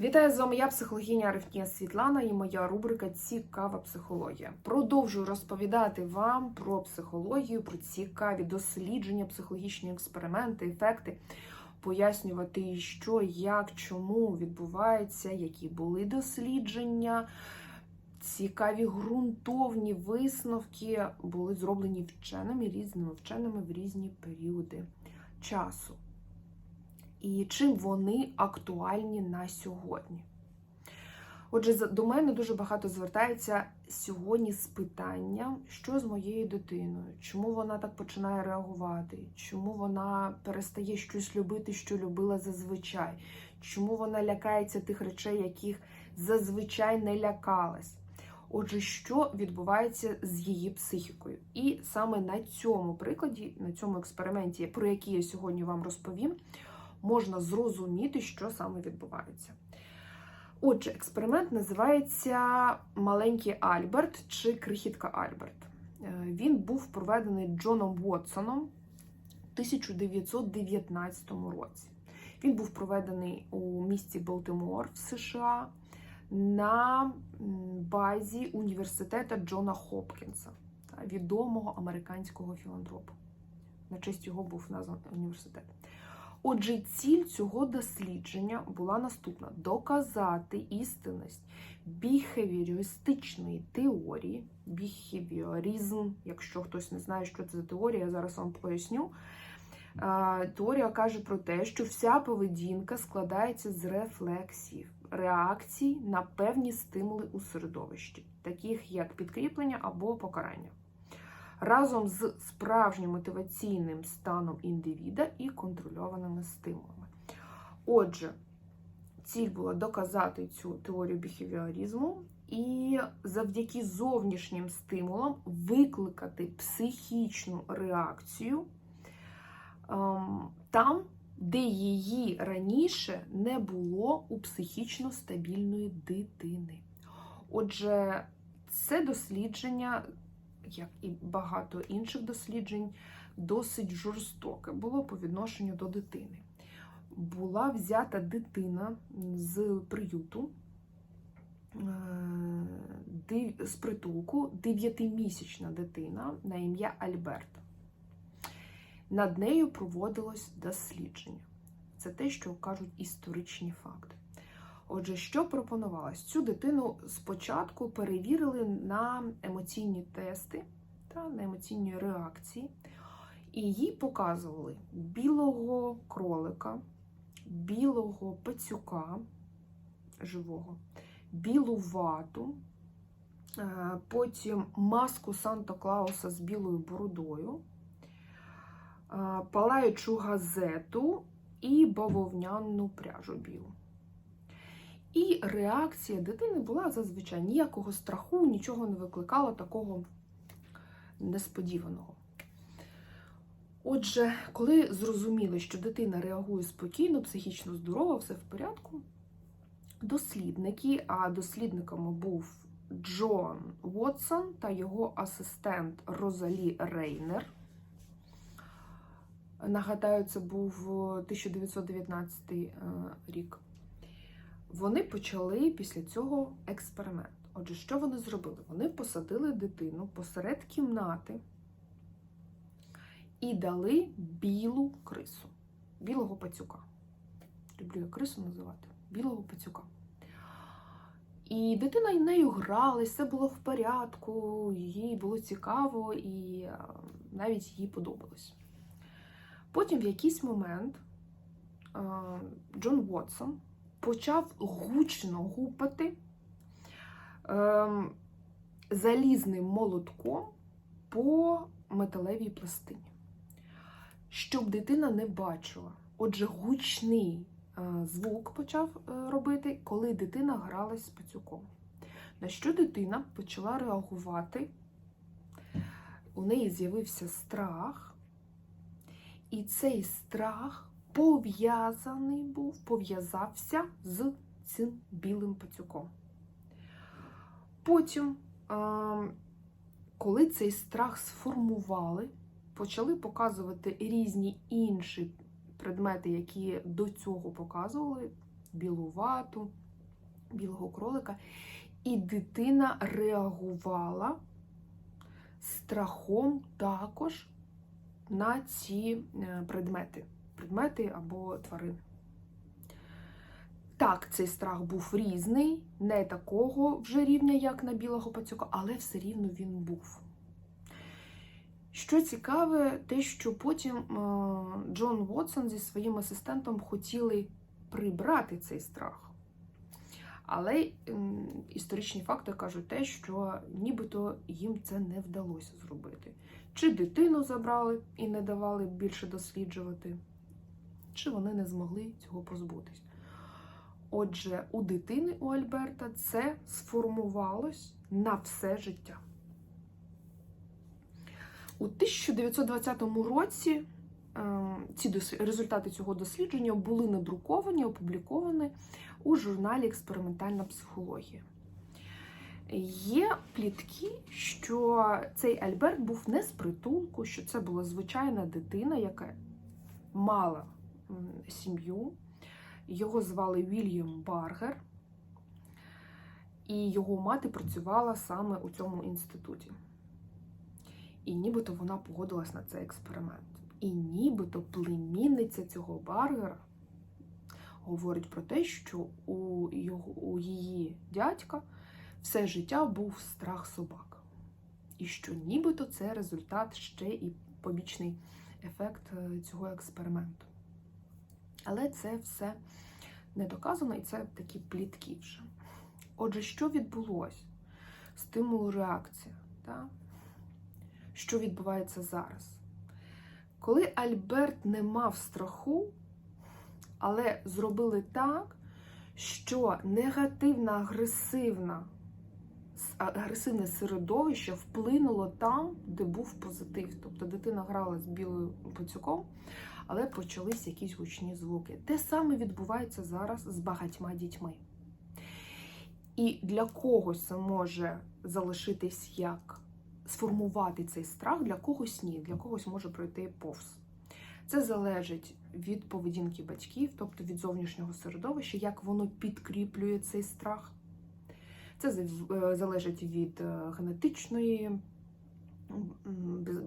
Вітаю з вами я, психологиня Арифнія Світлана, і моя рубрика Цікава психологія. Продовжую розповідати вам про психологію, про цікаві дослідження, психологічні експерименти, ефекти, пояснювати, що, як, чому відбувається, які були дослідження. Цікаві ґрунтовні висновки були зроблені вченими різними вченими в різні періоди часу і чим вони актуальні на сьогодні. Отже, до мене дуже багато звертається сьогодні з питанням, що з моєю дитиною, чому вона так починає реагувати, чому вона перестає щось любити, що любила зазвичай, чому вона лякається тих речей, яких зазвичай не лякалась. Отже, що відбувається з її психікою? І саме на цьому прикладі, на цьому експерименті, про який я сьогодні вам розповім, можна зрозуміти, що саме відбувається. Отже, експеримент називається Маленький Альберт чи Крихітка Альберт. Е, Він був проведений Джоном Вотсоном у 1919 році. Він був проведений у місті Балтимор в США на базі університету Джона Хопкінса, відомого американського філантропа. На честь його був названий університет. Отже, ціль цього дослідження була наступна: доказати істинність біхевіористичної теорії, біхевіоризм, якщо хтось не знає, що це за теорія, я зараз вам поясню. Теорія каже про те, що вся поведінка складається з рефлексів, реакцій на певні стимули у середовищі, таких як підкріплення або покарання разом з справжнім мотиваційним станом індивіда і контрольованими стимулами. Отже, ціль була доказати цю теорію біхевіоризму і завдяки зовнішнім стимулам викликати психічну реакцію ем, там, де її раніше не було у психічно стабільної дитини. Отже, це дослідження як і багато інших досліджень, досить жорстоке було по відношенню до дитини. Була взята дитина з приюту, е, з притулку, дев'ятимісячна дитина на ім'я Альберт. Над нею проводилось дослідження. Це те, що кажуть історичні факти. Отже, що пропонувалось? Цю дитину спочатку перевірили на емоційні тести та на емоційні реакції, і їй показували білого кролика, білого пацюка живого, білу вату, е, потім маску Санта-Клауса з білою бородою, е, палаючу газету і бавовняну пряжу білу. І реакція дитини була зазвичай ніякого страху, нічого не викликало такого несподіваного. Отже, коли зрозуміли, що дитина реагує спокійно, психічно здорово, все в порядку, дослідники, а дослідниками був Джон Вотсон та його асистент Розалі Рейнер. Нагадаю, це був 1919 е, рік. Вони почали після цього експеримент. Отже, що вони зробили? Вони посадили дитину посеред кімнати і дали білу крису, білого пацюка. Люблю я крису називати білого пацюка. І дитина нею гралась, все було в порядку, їй було цікаво і е, навіть їй подобалось. Потім в якийсь момент е, Джон Вотсон почав гучно гупати ем, залізним молотком по металевій пластині, щоб дитина не бачила. Отже, гучний е, звук почав е, робити, коли дитина гралась з пацюком. На що дитина почала реагувати? У неї з'явився страх, і цей страх пов'язаний був, пов'язався з цим білим пацюком. Потім, коли цей страх сформували, почали показувати різні інші предмети, які до цього показували: білу вату, білого кролика, і дитина реагувала страхом також на ці е, предмети, предмети або тварини. Так, цей страх був різний, не такого вже рівня, як на білого пацюка, але все рівно він був. Що цікаве, те, що потім е, Джон Вотсон зі своїм асистентом хотіли прибрати цей страх. Але історичні факти кажуть те, що нібито їм це не вдалося зробити. Чи дитину забрали і не давали більше досліджувати, чи вони не змогли цього позбутись. Отже, у дитини у Альберта це сформувалось на все життя. У 1920 році е, ці результати цього дослідження були надруковані, опубліковані у журналі Експериментальна психологія. Є плітки, що цей Альберт був не з притулку, що це була звичайна дитина, яка мала сім'ю. Його звали Вільям Баргер, і його мати працювала саме у цьому інституті. І нібито вона погодилась на цей експеримент. І нібито племінниця цього Баргера говорить про те, що у, його, у її дядька все життя був страх собак. І що нібито це результат ще і побічний ефект е, цього експерименту. Але це все не доказано, і це такі плітки вже. Отже, що відбулося? Стимул реакція. Так? Що відбувається зараз? Коли Альберт не мав страху, але зробили так, що негативна, агресивна, агресивне середовище вплинуло там, де був позитив. Тобто дитина грала з білою пацюком, але почались якісь гучні звуки. Те саме відбувається зараз з багатьма дітьми. І для когось це може залишитись як сформувати цей страх, для когось ні, для когось може пройти повз. Це залежить від поведінки батьків, тобто від зовнішнього середовища, як воно підкріплює цей страх. Це е, залежить від е, генетичної,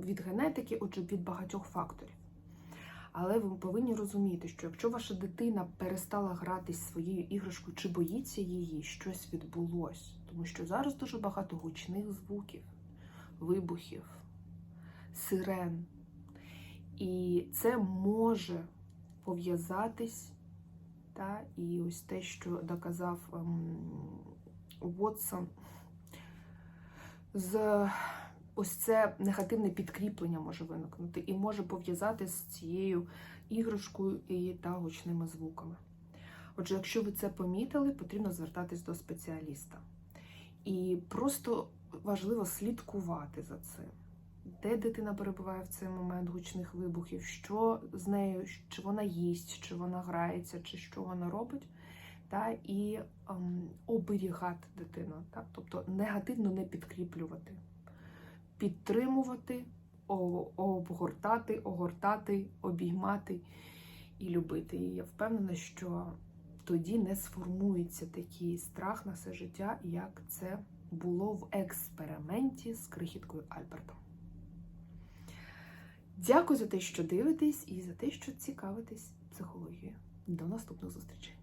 від генетики, отже, від багатьох факторів. Але ви повинні розуміти, що якщо ваша дитина перестала гратись своєю іграшкою чи боїться її, щось відбулось. Тому що зараз дуже багато гучних звуків, вибухів, сирен. І це може пов'язатись, та, і ось те, що доказав ем, Вотсон, з ось це негативне підкріплення може виникнути і може пов'язати з цією іграшкою і та гучними звуками. Отже, якщо ви це помітили, потрібно звертатись до спеціаліста. І просто важливо слідкувати за цим. Де дитина перебуває в цей момент гучних вибухів, що з нею, чи вона їсть, чи вона грається, чи що вона робить, та, і ем, оберігати дитину, так? тобто негативно не підкріплювати, підтримувати, обгортати, огортати, обіймати і любити. І я впевнена, що тоді не сформується такий страх на все життя, як це було в експерименті з крихіткою Альбертом. Дякую за те, що дивитесь, і за те, що цікавитесь психологією. До наступних зустрічей!